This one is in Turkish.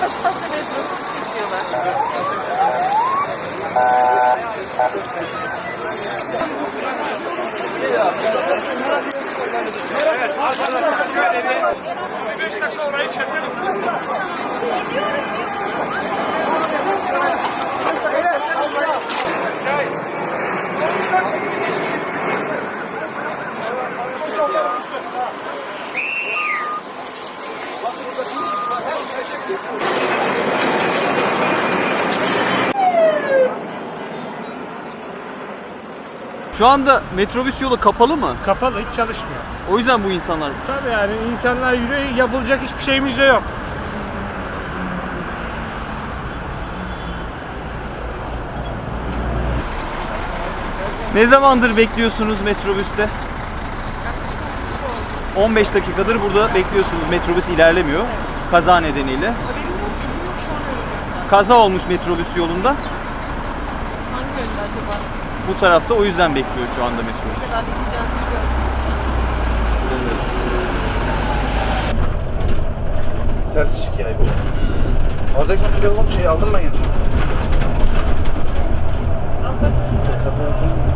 Sadece metrobüs çekiyorlar. Şu anda metrobüs yolu kapalı mı? Kapalı hiç çalışmıyor. O yüzden bu insanlar Tabii yani insanlar yürüyor yapılacak hiçbir şeyimiz de yok. Ne zamandır bekliyorsunuz metrobüste? 15 dakikadır burada bekliyorsunuz. Metrobüs ilerlemiyor. Kaza nedeniyle. Haberim yok, bilgim yok şu an öyle. Kaza olmuş metrobüs yolunda. Hangi yönde acaba? Bu tarafta o yüzden bekliyor şu anda metrobüs. Ne kadar bekleyeceğinizi biliyorsunuz. Ters ışık yani bu. Alacaksan bir de oğlum şey aldım ben yanıma. Kaza yapalım.